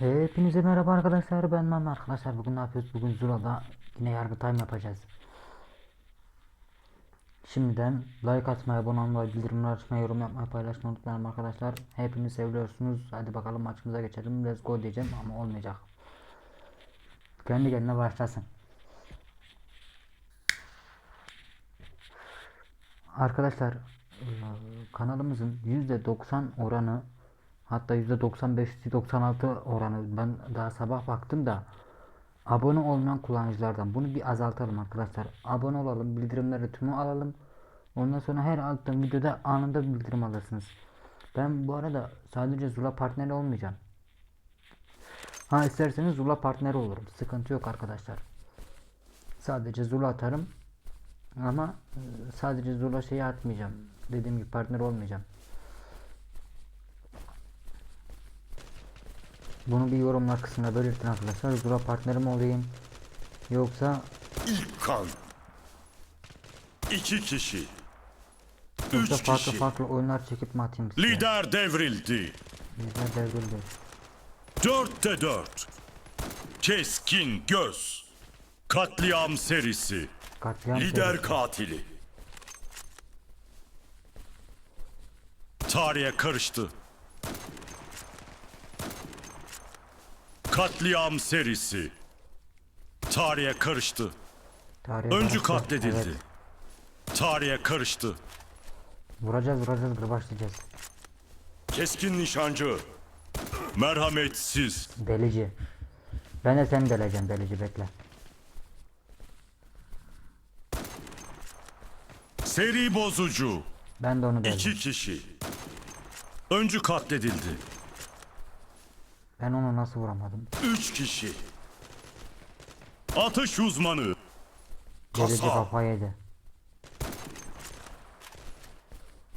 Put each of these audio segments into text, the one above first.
Hepinize merhaba arkadaşlar. Ben Mami. Arkadaşlar bugün ne yapıyoruz? Bugün Zula'da yine yargı time yapacağız. Şimdiden like atmayı abone olmayı bildirimleri açmayı yorum yapmayı paylaşmayı unutmayalım arkadaşlar. Hepiniz seviyorsunuz. Hadi bakalım maçımıza geçelim. Let's go diyeceğim ama olmayacak. Kendi kendine başlasın. Arkadaşlar eee, kanalımızın %90 oranı hatta %95 %96 oranı. Ben daha sabah baktım da abone olmayan kullanıcılardan bunu bir azaltalım arkadaşlar. Abone olalım bildirimleri tümü alalım. Ondan sonra her alttan videoda anında bildirim alırsınız. Ben bu arada sadece Zula partneri olmayacağım. Ha isterseniz Zula partneri olurum. Sıkıntı yok arkadaşlar. Sadece Zula atarım. Ama e, sadece Zula şeyi atmayacağım. Dediğim gibi partner olmayacağım. Bunu bir yorumlar kısmına belirtin arkadaşlar. Zula partnerim olayım. Yoksa İlk kan. İki kişi. Üç farklı kişi. farklı oyunlar çekip mi atayım size? Lider devrildi. Lider devrildi. Dörtte dört. Keskin göz. Katliam serisi. Katliam Lider serisi. katili. Tarihe karıştı. Katliam serisi. Tarihe karıştı. Tarihe Öncü karıştı. katledildi. Evet. Tarihe karıştı. Vuracağız vuracağız başlayacağız. Keskin nişancı. Merhametsiz. Delici. Ben de seni deleceğim delici bekle. Seri bozucu. Ben de onu İki deleceğim. kişi. Öncü katledildi. Ben onu nasıl vuramadım? Üç kişi. Atış uzmanı. Delici Kasa. kafa yedi.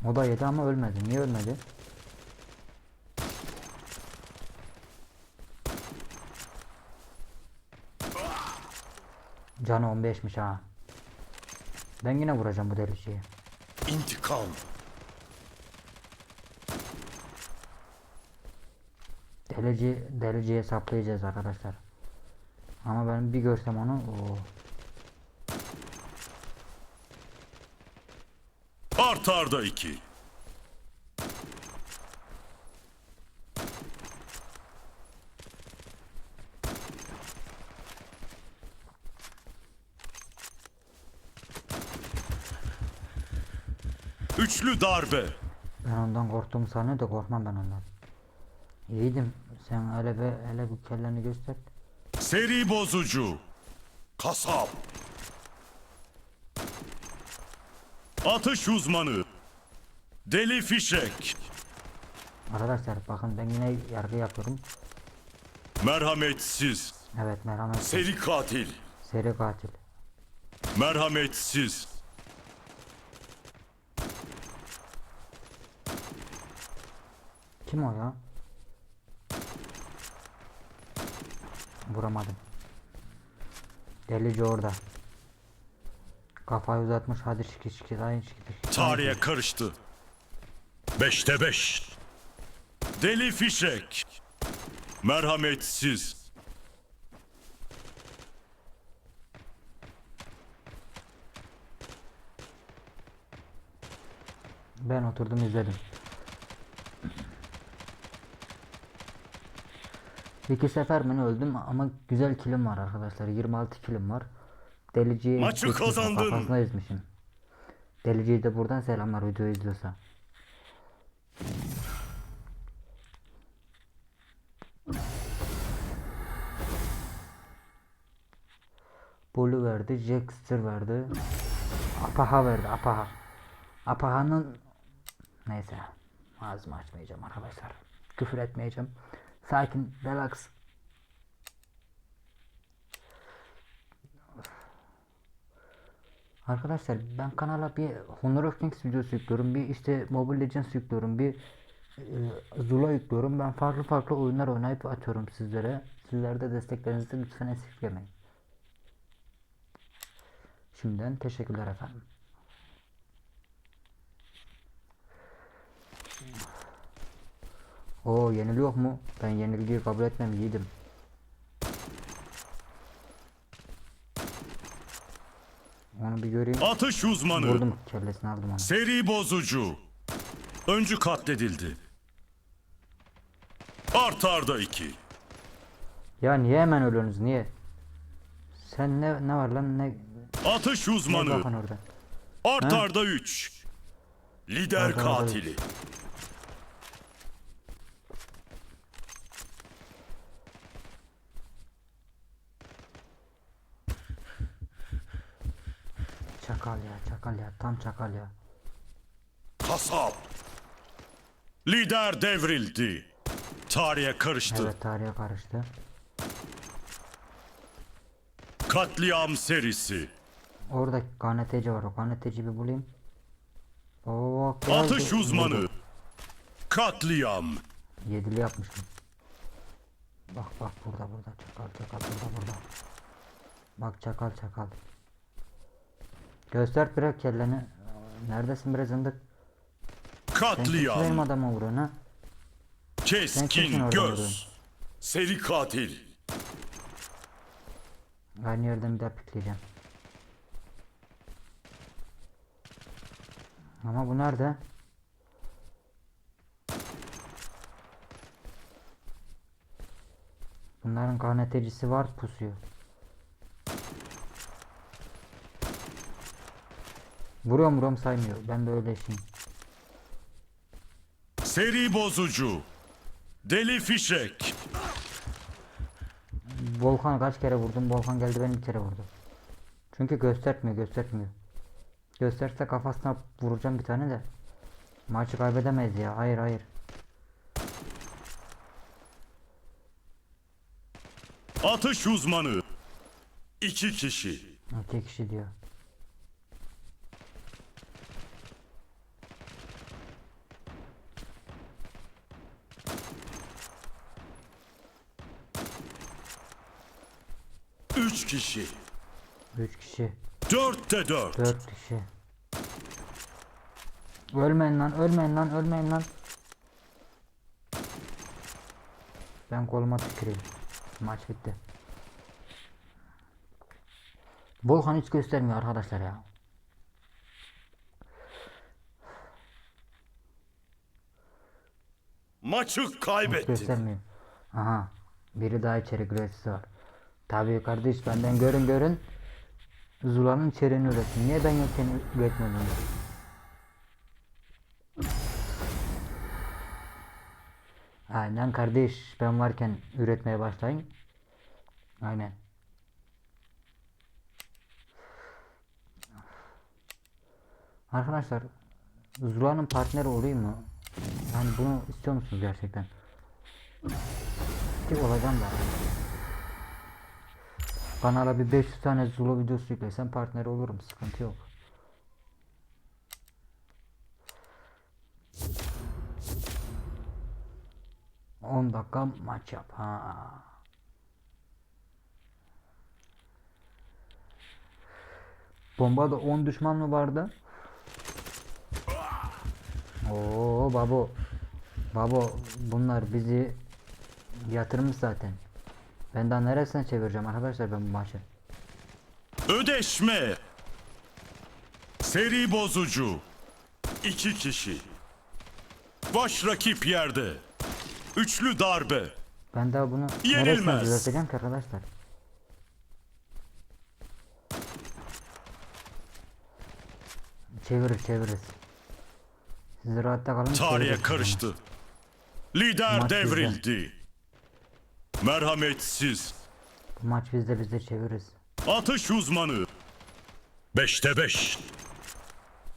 O da yedi ama ölmedi. Niye ölmedi? Canı 15'miş ha. Ben yine vuracağım bu deliciyi. İntikam. Delici, deliciye saplayacağız arkadaşlar. Ama ben bir görsem onu oo. Art arda iki. Üçlü darbe. Ben ondan korktuğumu sanıyor da korkmam ben ondan. İyiydim. Sen hele be hele bu kelleni göster. Seri bozucu. Kasap. Atış uzmanı. Deli fişek. Arkadaşlar bakın ben yine yargı yapıyorum. Merhametsiz. Evet merhamet. Seri katil. Seri katil. Merhametsiz. Kim o ya? Vuramadım. Delici orada. Kafayı uzatmış hadi şiki şiki şiki şiki. Tarihe karıştı. Beşte beş. Deli fişek. Merhametsiz. Ben oturdum izledim. İki sefer ne öldüm ama güzel kilim var arkadaşlar. 26 kilim var. Deliciyi Maçı kazandın. Kafasına ezmişim. Deliciyi de buradan selamlar video izliyorsa. Bulu verdi, Jackster verdi. Apaha verdi, Apaha. Apaha'nın neyse ağzımı açmayacağım arkadaşlar. Küfür etmeyeceğim. Sakin, relax. Arkadaşlar ben kanala bir Honor of Kings videosu yüklüyorum. Bir işte Mobile Legends yüklüyorum. Bir e, Zula yüklüyorum. Ben farklı farklı oyunlar oynayıp atıyorum sizlere. Sizler de desteklerinizi lütfen esirgemeyin. Şimdiden teşekkürler efendim. Oo yeniliyor mu? Ben yenilgiyi kabul etmem yiğidim. Onu bir göreyim. Atış uzmanı. Vurdum kellesini aldım onu. Seri bozucu. Öncü katledildi. Art arda 2. Ya niye hemen ölüyorsunuz niye? Sen ne ne var lan ne Atış ne uzmanı. bakın orada? Art arda 3. Lider arda katili. Çakal ya çakal ya tam çakal ya. Kasap. Lider devrildi. Tarihe karıştı. Evet tarihe karıştı. Katliam serisi. Orada KNTC var o KNTC bir bulayım. Oo, geldi. Atış uzmanı. Katliam. Yedili yapmışım. Bak bak burada burada çakal çakal burada burada. Bak çakal çakal. Göster bırak kelleni. Neredesin bre zındık? Sen kimsin benim Katliam. adama vuruyorsun ha? Sen Keskin göz. vuruyorsun? Seri katil. Aynı yerden bir daha pikleyeceğim. Ama bu nerede? Bunların KNT'cisi var pusuyor. Vuruyorum vuruyorum saymıyor. Ben böyle şeyim. Seri bozucu. Deli fişek. Volkan kaç kere vurdum? Volkan geldi beni bir kere vurdu. Çünkü göstermiyor göstermiyor. Gösterse kafasına vuracağım bir tane de. Maçı kaybedemeyiz ya. Hayır hayır. Atış uzmanı. İki kişi. İki kişi diyor. Üç kişi. Üç kişi. Dörtte dört. Dört kişi. Ölmeyin lan ölmeyin lan ölmeyin lan. Ben koluma tüküreyim. Maç bitti. Volkan hiç göstermiyor arkadaşlar ya. Maçı Hiç kaybettin. göstermiyor. Aha. Biri daha içeri güreşsi var. Tabii kardeş benden görün görün. Zula'nın içeriğini üretin. Niye ben yokken üretmedim? Aynen kardeş. Ben varken üretmeye başlayın. Aynen. Arkadaşlar Zula'nın partneri olayım mı? Yani bunu istiyor musunuz gerçekten? Ki olacağım da. Kanala bir 500 tane Zula videosu yüklesem partneri olurum. Sıkıntı yok. On dakika maç yap. Ha. Bombada 10 düşman mı vardı? Oo babo. Babo bunlar bizi yatırmış zaten. Ben daha neresine çevireceğim arkadaşlar ben bu maçı. Ödeşme. Seri bozucu. İki kişi. Baş rakip yerde. Üçlü darbe. Ben daha bunu Yenilmez. neresine düzelteceğim ki arkadaşlar? Çeviririz çeviririz. Siz rahatta kalın. Tarihe karıştı. Lider Maç devrildi. Merhametsiz. Bu maç bizde bizde çeviririz. Atış uzmanı. Beşte beş.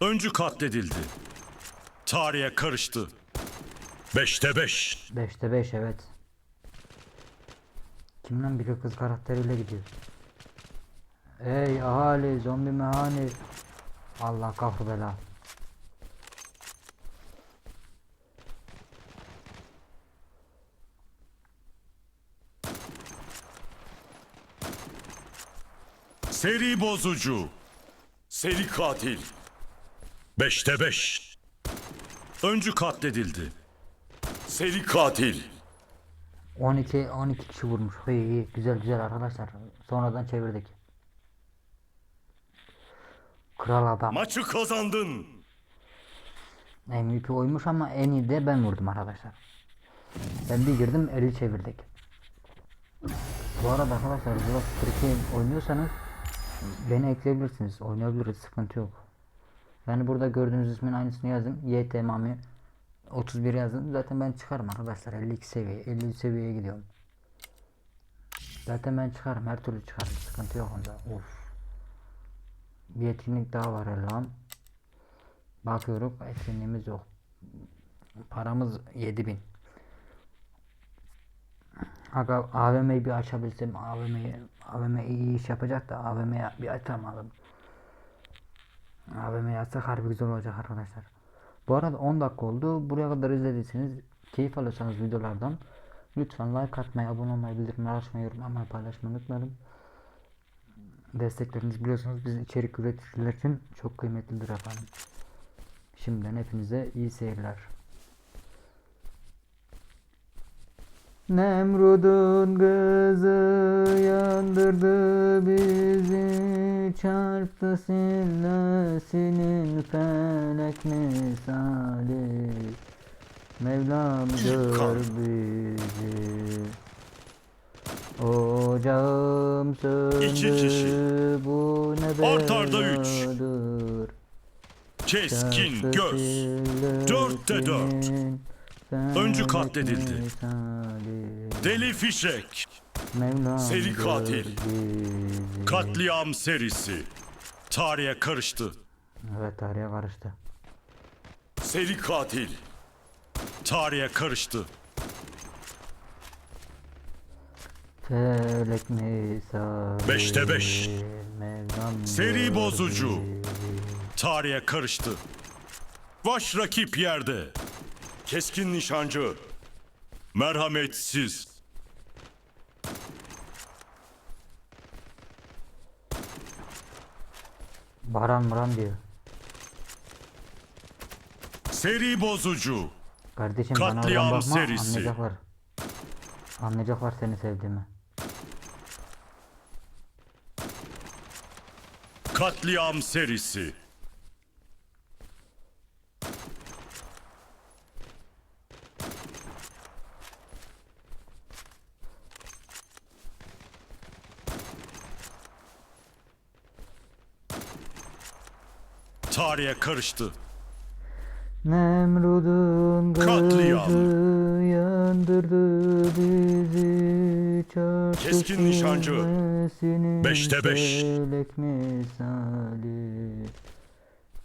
Öncü katledildi. Tarihe karıştı. Beşte beş. 5'te 5 evet. Kimden biri kız karakteriyle gidiyor. Ey ahali zombi mehani. Allah kahru bela. Seri bozucu. Seri katil. Beşte beş. Öncü katledildi. Seri katil. 12 12 kişi vurmuş. İyi iyi güzel güzel arkadaşlar. Sonradan çevirdik. Kral adam. Maçı kazandın. MVP oymuş ama en iyi de ben vurdum arkadaşlar. Ben bir girdim eli çevirdik. Bu arada arkadaşlar Zula Türkiye oynuyorsanız beni ekleyebilirsiniz. Oynayabiliriz sıkıntı yok. Yani burada gördüğünüz ismin aynısını yazın. YT Mami 31 yazın. Zaten ben çıkarım arkadaşlar. 52 seviye, 50 seviyeye gidiyorum. Zaten ben çıkarım. Her türlü çıkarım. Sıkıntı yok onda. Of. Bir etkinlik daha var Allah'ım. Bakıyoruz etkinliğimiz yok. Paramız 7000. Aga AVM'yi bir açabilsem AVM'yi AVM iyi iş yapacak da AVM'yi bir açamadım. AVM'yi açsak harbi güzel olacak arkadaşlar. Bu arada 10 dakika oldu. Buraya kadar izlediyseniz keyif alırsanız videolardan lütfen like atmayı, abone olmayı, bildirimleri açmayı, yorum yapmayı, paylaşmayı unutmayın. Destekleriniz biliyorsunuz biz içerik üreticiler için çok kıymetlidir efendim. Şimdiden hepinize iyi seyirler. Nemrud'un kızı yandırdı bizi Çarptı sillesinin felek misali Mevlam gör bizi Ocağım söndü İki kişi. bu ne Art arda üç. beladır Keskin Çarptı göz. Dörtte dört. Öncü katledildi. Deli fişek. Mevlam Seri katil. Katliam serisi. Tarihe karıştı. Evet tarihe karıştı. Seri katil. Tarihe karıştı. Felek misali. Beşte beş. Mevlam Seri bozucu. Tarihe karıştı. Baş rakip yerde. Keskin nişancı. Merhametsiz. Baran Muran diyor. Seri bozucu. Kardeşim bana oradan Katliam bakma serisi. anlayacaklar. Anlayacaklar seni sevdiğimi. Katliam serisi. Tarihe karıştı. Nemrud'un Katliam. yandırdı bizi çarptı Keskin nişancı. sillesinin Beşte beş. felek misali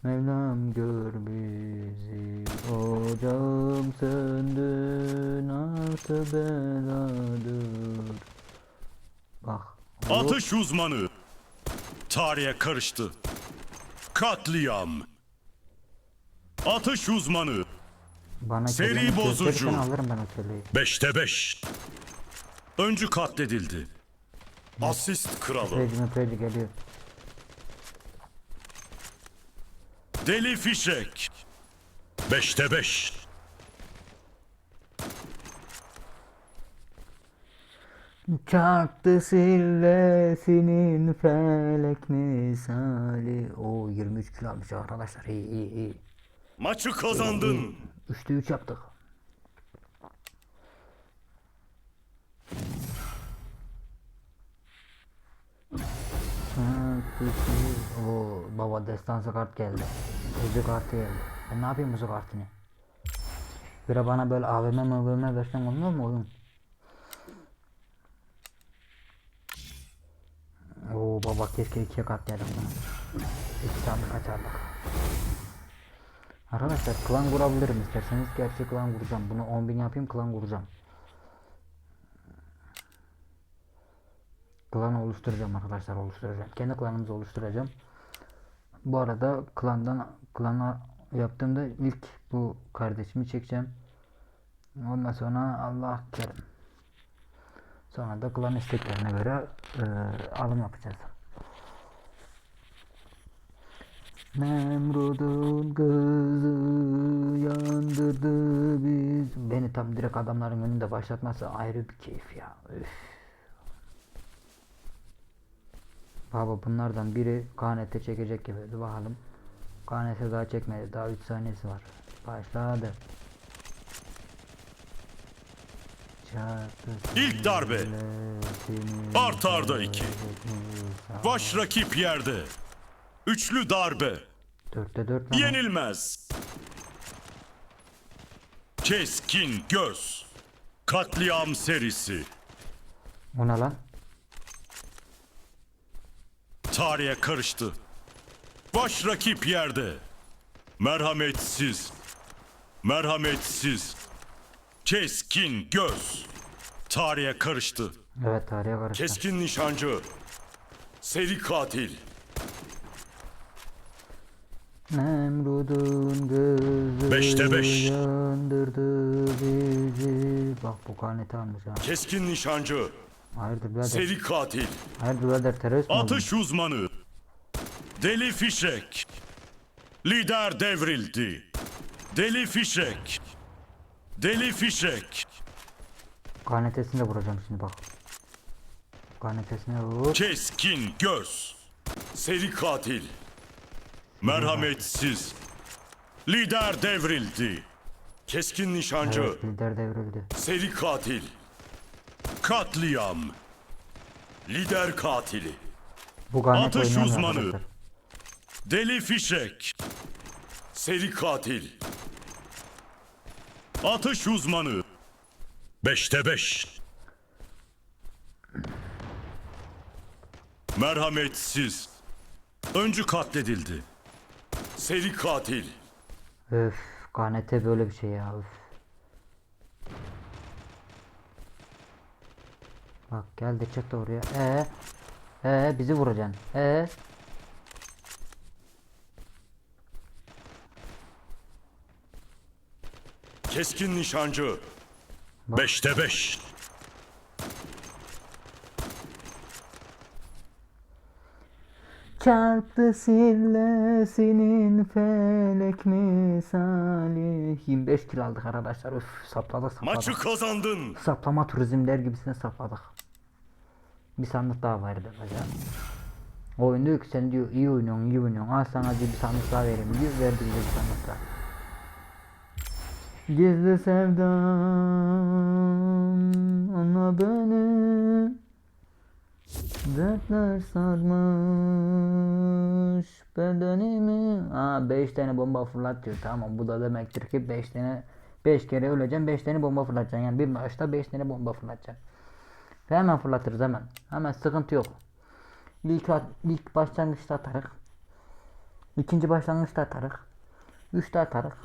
Mevlam gör bizi Ocağım söndü nasıl beladır Bak Atış uzmanı. Tarihe karıştı. Katliam. Atış uzmanı. bana seri kelime bozucu. gösterirsen alırım ben o keleği. Beşte beş. Öncü katledildi. Asist kralı. Preci preci geliyor Deli fişek. Beşte beş. Çarptı sillesinin felek misali. O 23 kilo almış arkadaşlar. İyi iyi iyi. Maçı kazandın. 3'te 3 yaptık. O baba destansı kart geldi. Ucu kartı geldi. Ben ne yapayım ucu kartını? Bir de bana böyle AVM MVM versen olmuyor mu oyun? Baba keşke ikiye katlayalım bunu. İki tane kaçardık. Arkadaşlar klan kurabilirim isterseniz. Gerçi klan kuracağım. Bunu 10.000 yapayım klan kuracağım. Klan oluşturacağım arkadaşlar oluşturacağım. Kendi klanımızı oluşturacağım. Bu arada klandan klana yaptığımda ilk bu kardeşimi çekeceğim. Ondan sonra Allah kerim. Sonra da klan isteklerine göre e, alım yapacağız. Nemrud'un kızı yandırdı biz. Beni tam direkt adamların önünde başlatması ayrı bir keyif ya. Üf. Baba bunlardan biri KNT çekecek gibi. Dur bakalım. KNT daha çekmedi. Daha 3 saniyesi var. Başladı. Çarptı İlk darbe. Art arda iki. Baş rakip yerde. Üçlü darbe. Dörtte dört o. Yenilmez. Keskin göz. Katliam serisi. O ne lan? Tarihe karıştı. Baş rakip yerde. Merhametsiz. Merhametsiz. Keskin göz. Tarihe karıştı. Evet tarihe karıştı. Keskin nişancı. Seri katil. Nemrud'un gözü Beşte beş. yandırdı bizi. Bak bu kaneti almış ha. Keskin nişancı. Hayırdır birader? Seri katil. Hayırdır birader terörist mi oldun? Atış uzmanı. Deli fişek. Lider devrildi. Deli fişek. Deli fişek. Kanetesini de vuracağım şimdi bak. Kanetesine vur. Keskin göz. Seri katil. Merhametsiz. Lider devrildi. Keskin nişancı. Evet, lider devrildi. Seri katil. Katliam. Lider katili. Bu Atış uzmanı. arkadaşlar. Deli fişek. Seri katil. Atış uzmanı. Beşte beş. Merhametsiz. Öncü katledildi. Seri katil. Öf kanete böyle bir şey ya öf. Bak geldi çıktı oraya. Ee, ee bizi vuracaksın. Ee, Keskin nişancı. Beşte beş. Çarptı sillesinin felek misali 25 kilo aldık arkadaşlar. Üf, sapladık sapladık. Maçı kazandın. Saplama turizm der gibisine sapladık. Bir sandık daha var hocam. Oyun diyor ki sen diyor iyi oynuyorsun iyi oynuyorsun. Al sana diyor bir sandık daha vereyim diyor Verdi bize bir sandık daha. Gizli sevdam Ana beni Dertler sarmış bedenimi. Aa 5 tane bomba fırlat diyor. Tamam bu da demektir ki 5 tane 5 kere öleceğim 5 tane bomba fırlatacaksın. Yani bir maçta 5 tane bomba fırlatacaksın. Ve hemen fırlatırız hemen. Hemen sıkıntı yok. İlk, ilk başlangıçta atarık. İkinci başlangıçta atarık. Üçte atarık.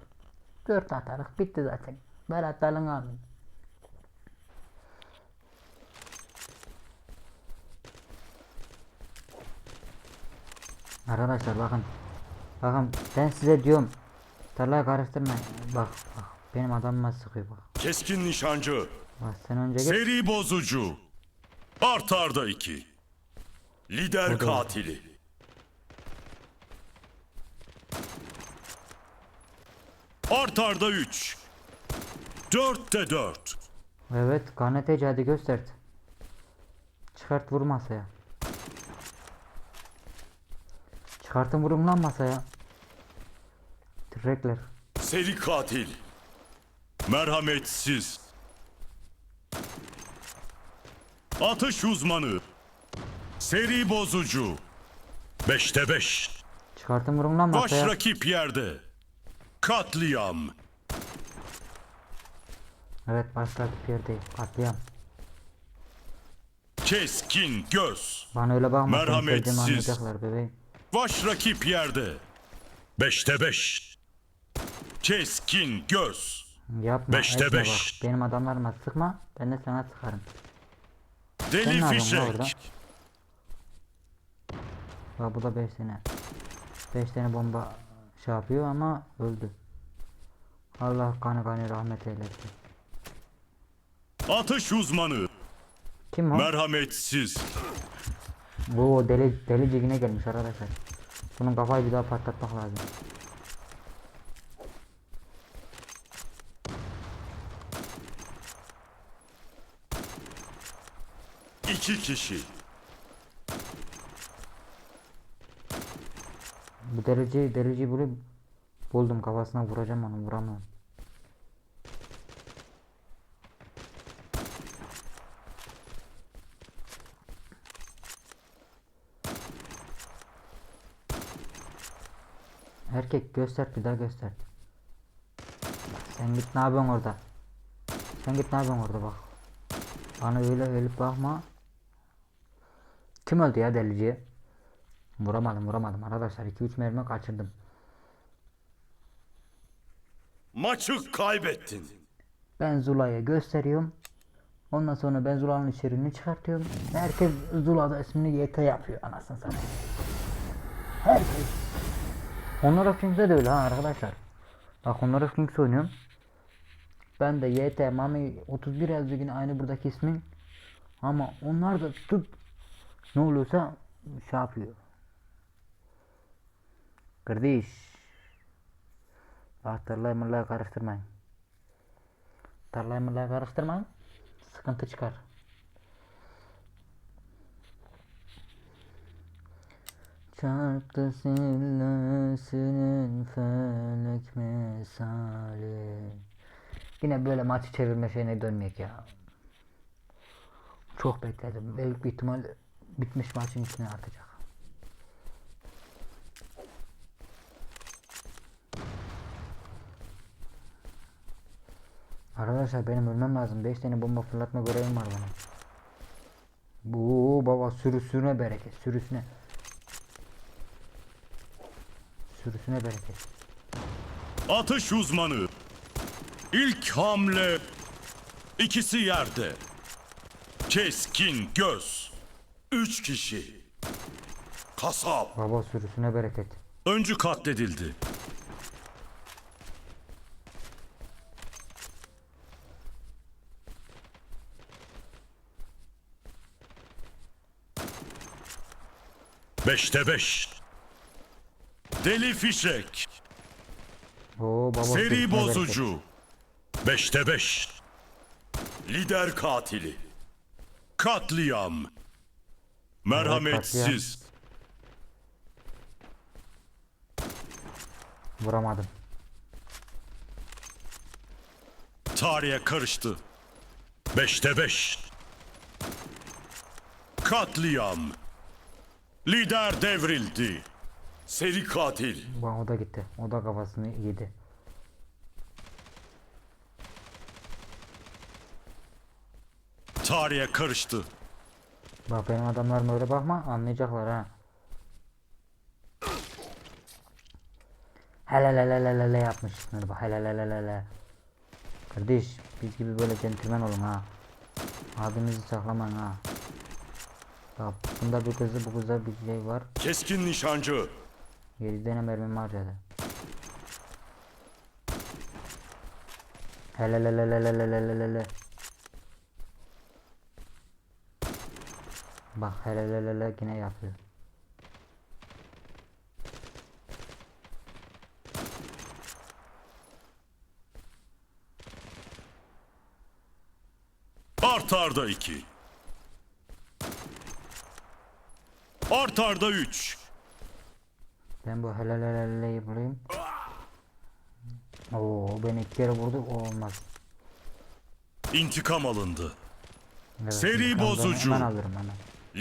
Dörtte atarık. Bitti zaten. Berat dalın amin. Arkadaşlar bakın. Bakın ben size diyorum. Tarlayı karıştırmayın. Bak bak. Benim adamıma sıkıyor bak. Keskin nişancı. Bak sen önce git. Seri bozucu. Art arda iki. Lider katili. Art arda üç. Dörtte dört. Evet kaneteci hadi göstert. Çıkart vur masaya. Çıkartın vurun lan masaya. Direkler. Seri katil. Merhametsiz. Atış uzmanı. Seri bozucu. Beşte beş. Çıkartın vurun lan Baş masaya. rakip yerde. Katliam. Evet başladık bir yerdeyim. Katliam. Keskin göz. Bana öyle bakma. Merhametsiz. anlayacaklar bebeğim. Baş rakip yerde. Beşte beş. Keskin göz. Yapma. Beşte etme beş. Bak. Benim adamlarıma sıkma. Ben de sana sıkarım. Deli orada? fişek. Bak bu da 5 tane. 5 tane bomba şey yapıyor ama öldü. Allah kanı kanı rahmet eylesin. Atış uzmanı. Kim o? Merhametsiz. Bu deli deli cigine gelmiş arkadaşlar. Bunun kafayı bir daha patlatmak lazım. İki kişi. Bu dereceyi dereceyi bulup buldum kafasına vuracağım onu vuramıyorum. Erkek göster bir daha göster. Sen git ne yapıyorsun orada? Sen git ne yapıyorsun orada bak. Bana öyle ölüp bakma. Kim öldü ya deliciye? Vuramadım vuramadım arkadaşlar 2-3 mermi kaçırdım. Maçı kaybettin. Ben Zula'ya gösteriyorum. Ondan sonra ben Zula'nın içeriğini çıkartıyorum. Herkes Zula'da ismini YT yapıyor anasını satayım. Herkes. Honor of Kings'de de öyle ha arkadaşlar. Bak Honor of Kings oynuyorum. Ben de YT Mami 31 yazıyor yine aynı buradaki ismin. Ama onlar da tutup ne oluyorsa şey yapıyor. Kardeş. Bak tarlayı mırlayı karıştırmayın. Tarlayı mırlayı karıştırmayın. Sıkıntı çıkar. Çarptı sillesinin felek misali. Yine böyle maçı çevirme şeyine dönmeyek ya. Çok bekledim. Büyük bir ihtimal bitmiş maçın içine atacak. Arkadaşlar benim ölmem lazım. 5 tane bomba fırlatma görevim var benim. Bu baba sürüsüne bereket. Sürüsüne. Sürüsüne bereket. Atış uzmanı. İlk hamle. İkisi yerde. Keskin göz. Üç kişi. Kasap. Baba sürüsüne bereket. Öncü katledildi. Beşte beş. Deli fişek. Oo baba Seri bozucu. Beşte beş. Lider katili. Katliam. Merhametsiz. Vuramadım. Tarihe karıştı. Beşte beş. Katliam. Lider devrildi. Seri katil. Bak o da gitti. O da kafasını yedi. Tarihe karıştı. Bak benim adamlarım öyle bakma anlayacaklar ha. Hele hele hele hele hele yapmış. Şunları bak hele hele hele hele. Kardeş biz gibi böyle centilmen olun ha. Abinizi saklamayın ha. Bak bunda bir kızı bu kızda bir şey var. Keskin nişancı. 7 tane mermim harcadı. Hele hele hele hele hele hele. Bak hele hele hele yine yapıyor. Artarda iki. Artarda üç. Ben bu hele heleyi bulayım. Oo beni iki kere vurdu o olmaz. İntikam alındı. Evet, Seri ben bozucu. Hemen alırım hemen.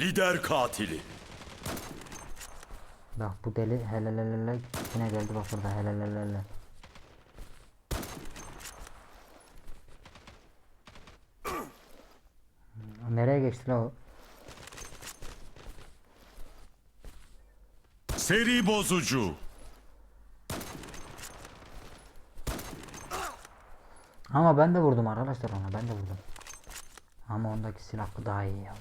Lider katili. Bak bu deli hele hele yine geldi bak burada hele hele. Nereye geçti la o? Seri bozucu. Ama ben de vurdum arkadaşlar ona ben de vurdum. Ama ondaki silah daha iyi ya.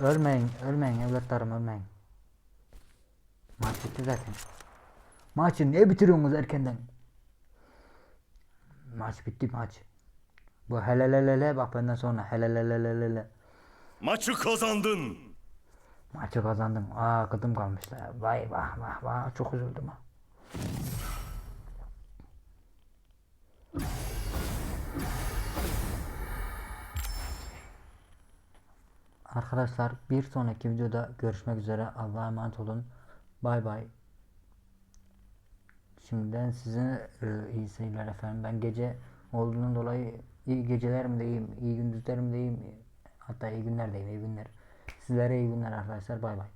Ölmeyin, ölmeyin evlatlarım ölmeyin. Maç bitti zaten. Maçı niye bitiriyorsunuz erkenden? Maç bitti maç. Bu helelelele bak benden sonra helelelelele. Maçı kazandın. Maçı kazandım. Aa kıdım kalmışlar. Vay vah vah vah çok üzüldüm ha. Arkadaşlar bir sonraki videoda görüşmek üzere. Allah'a emanet olun. Bay bay. Şimdiden size e, iyi seyirler efendim. Ben gece olduğundan dolayı iyi geceler mi diyeyim, iyi gündüzler mi diyeyim, hatta iyi günler diyeyim, iyi günler. Sizlere iyi günler arkadaşlar. Bay bay.